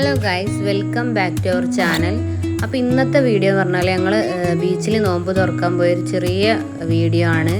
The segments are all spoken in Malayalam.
Hello guys welcome back to our channel അപ്പോൾ ഇന്നത്തെ വീഡിയോ എന്ന് പറഞ്ഞാൽ ഞങ്ങൾ ബീച്ചിൽ നോമ്പ് തുറക്കാൻ പോയൊരു ചെറിയ വീഡിയോ ആണ്.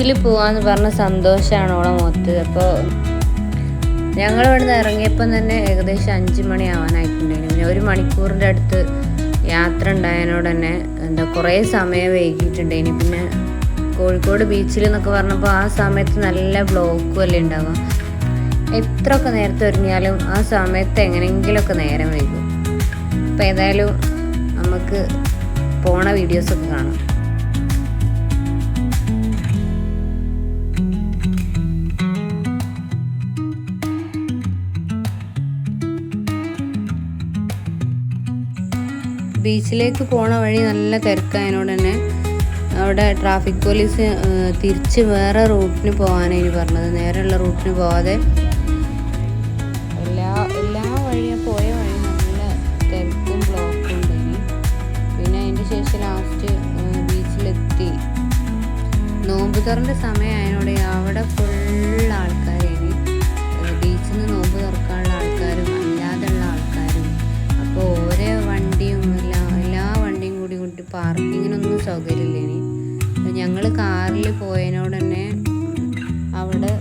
ബീച്ചിൽ പോവാന്ന് പറഞ്ഞ സന്തോഷമാണ് ഓളെ മുഖത്ത്. അപ്പോൾ ഞങ്ങൾ ഇവിടുന്ന് ഇറങ്ങിയപ്പം തന്നെ ഏകദേശം അഞ്ച് മണി ആവാനായിട്ടുണ്ടായിരുന്നു. പിന്നെ ഒരു മണിക്കൂറിന്റെ അടുത്ത് യാത്ര ഉണ്ടായതിനോട് തന്നെ എന്താ കുറേ സമയം വൈകിയിട്ടുണ്ടായിന്. പിന്നെ കോഴിക്കോട് ബീച്ചിൽ എന്നൊക്കെ പറഞ്ഞപ്പോൾ ആ സമയത്ത് നല്ല ബ്ലോക്കും അല്ലേ ഉണ്ടാവുക. എത്രയൊക്കെ നേരത്തെ ഒരുങ്ങിയാലും ആ സമയത്ത് എങ്ങനെയെങ്കിലുമൊക്കെ നേരം വൈകും. അപ്പോൾ ഏതായാലും നമുക്ക് പോണ വീഡിയോസൊക്കെ കാണാം. ബീച്ചിലേക്ക് പോണ വഴി നല്ല തിരക്കായതിനോട് തന്നെ അവിടെ ട്രാഫിക് പോലീസ് തിരിച്ച് വേറെ റൂട്ടിന് പോകാനാണ് പറഞ്ഞത്. നേരെയുള്ള റൂട്ടിന് പോവാതെ എല്ലാ എല്ലാ വഴിയും പോയ വഴി നല്ല തിരക്കും ബ്ലോക്കും ഉണ്ടായിന് പിന്നെ അതിന്റെ ശേഷം ലാസ്റ്റ് ബീച്ചിലെത്തി. നോമ്പ് തുറന്റെ സമയമായതിനോട് അവിടെ ഫുൾ സൗകര്യമില്ലേനി ഞങ്ങൾ കാറിൽ പോയതിനോട് തന്നെ അവിടെ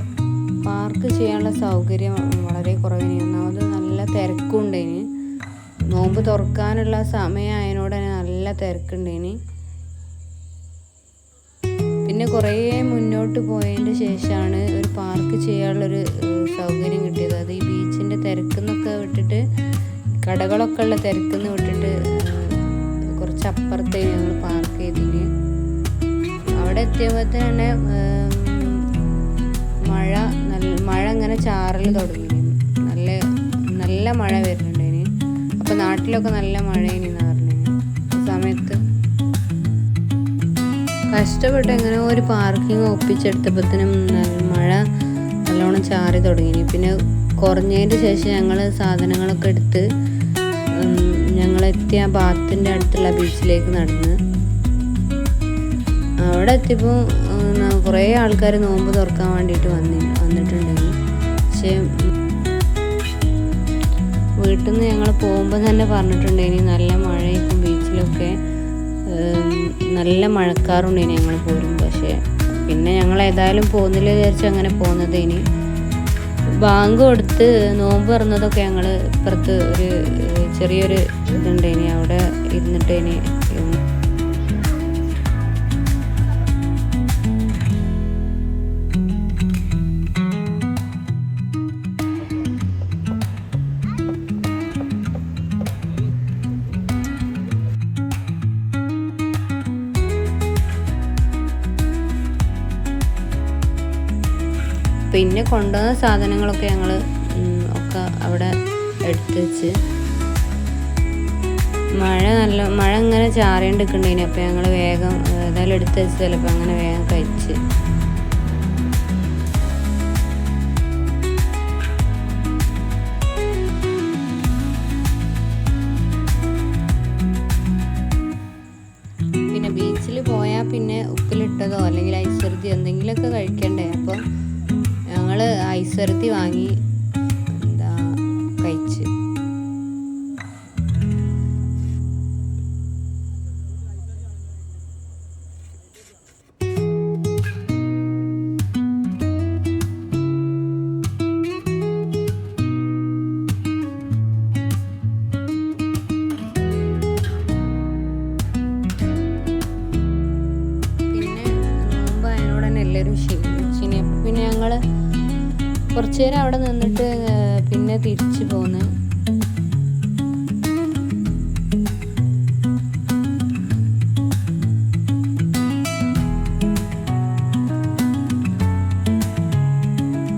പാർക്ക് ചെയ്യാനുള്ള സൗകര്യം വളരെ കുറവിനി. ഒന്നാമത് നല്ല തിരക്കുണ്ടേന്. നോമ്പ് തുറക്കാനുള്ള സമയമായതിനോട് തന്നെ നല്ല തിരക്കുണ്ടേന്. പിന്നെ കുറേ മുന്നോട്ട് പോയതിന്റെ ശേഷമാണ് ഒരു പാർക്ക് ചെയ്യാനുള്ളൊരു സൗകര്യം കിട്ടിയത്. അത് ഈ ബീച്ചിന്റെ തിരക്കെന്നൊക്കെ വിട്ടിട്ട് കടകളൊക്കെ ഉള്ള തിരക്കെന്ന് വിട്ടിട്ട് കുറച്ച് അപ്പുറത്തേക്ക് ഞങ്ങൾ പാർക്ക് അവിടെ എത്തിയപ്പോൾ തന്നെ മഴ നല്ല മഴ അങ്ങനെ ചാറൽ തുടങ്ങി. നല്ല നല്ല മഴ വരുന്നുണ്ട് ഇനി. അപ്പോൾ നാട്ടിലൊക്കെ നല്ല മഴയിനി എന്ന് പറഞ്ഞു സമയത്ത് കഷ്ടപ്പെട്ട് എങ്ങനെ ഒരു പാർക്കിംഗ് ഒപ്പിച്ചെടുത്തപ്പോഴത്തേനും മഴ നല്ലോണം ചാറി തുടങ്ങി. പിന്നെ കുറഞ്ഞതിന് ശേഷം ഞങ്ങൾ സാധനങ്ങളൊക്കെ എടുത്ത് ആ ബാത്തിന്റെ അടുത്തുള്ള ബീച്ചിലേക്ക് നടന്ന് അവിടെ എത്തിയപ്പോൾ കുറേ ആൾക്കാർ നോമ്പ് തുറക്കാൻ വേണ്ടിയിട്ട് വന്നി വന്നിട്ടുണ്ടെങ്കിൽ. പക്ഷേ വീട്ടിൽ നിന്ന് ഞങ്ങൾ പോകുമ്പോൾ തന്നെ പറഞ്ഞിട്ടുണ്ടെങ്കിൽ നല്ല മഴയായിരിക്കും ബീച്ചിലൊക്കെ. നല്ല മഴക്കാറുണ്ടേനി ഞങ്ങൾ പോരും പക്ഷേ പിന്നെ ഞങ്ങൾ ഏതായാലും പോകുന്നില്ല വിചാരിച്ച് അങ്ങനെ പോകുന്നത് ഇനി ബാങ്ക് കൊടുത്ത് നോമ്പ് തുറന്നതൊക്കെ ഞങ്ങൾ ഇപ്പുറത്ത് ഒരു ചെറിയൊരു ഇതുണ്ടേനി അവിടെ ഇരുന്നിട്ടേനി. പിന്നെ കൊണ്ടുവന്ന സാധനങ്ങളൊക്കെ ഞങ്ങൾ ഒക്കെ അവിടെ എടുത്ത് വെച്ച്. മഴ നല്ല മഴ ഇങ്ങനെ ചാറിയോണ്ടിരിക്കണ്ടേനി അപ്പോൾ ഞങ്ങൾ വേഗം ഏതായാലും എടുത്ത് വെച്ച് ചിലപ്പോൾ അങ്ങനെ വേഗം കഴിച്ച്. പിന്നെ ബീച്ചിൽ പോയാൽ പിന്നെ ഉപ്പിലിട്ടതോ അല്ലെങ്കിൽ ഐശ്വര്യം എന്തെങ്കിലുമൊക്കെ കഴിക്കണ്ടേ? അപ്പോൾ ഞങ്ങൾ ഐസ്വരത്തി വാങ്ങി എന്താ കഴിച്ച്. പിന്നെ ഞങ്ങൾ പിന്നെ ഞങ്ങൾ കുറച്ചു നേരം അവിടെ നിന്നിട്ട് പിന്നെ തിരിച്ചു പോന്നെ.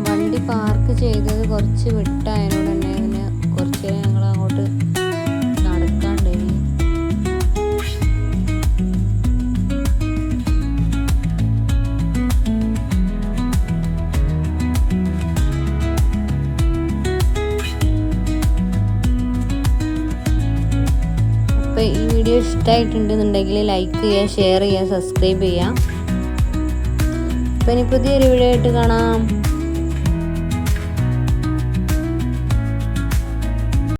വണ്ടി പാർക്ക് ചെയ്തത് കുറച്ച് വിട്ടായതുകൊണ്ട് തന്നെ അതിന് കുറച്ച് നേരം ഞങ്ങൾ അങ്ങോട്ട് വീഡിയോ ഇഷ്ടമായിട്ടുണ്ടെന്നുണ്ടെങ്കിൽ ലൈക്ക് ചെയ്യുക ഷെയർ ചെയ്യുക സബ്സ്ക്രൈബ് ചെയ്യുക. അപ്പം ഇനി പുതിയൊരു വീഡിയോ ആയിട്ട് കാണാം.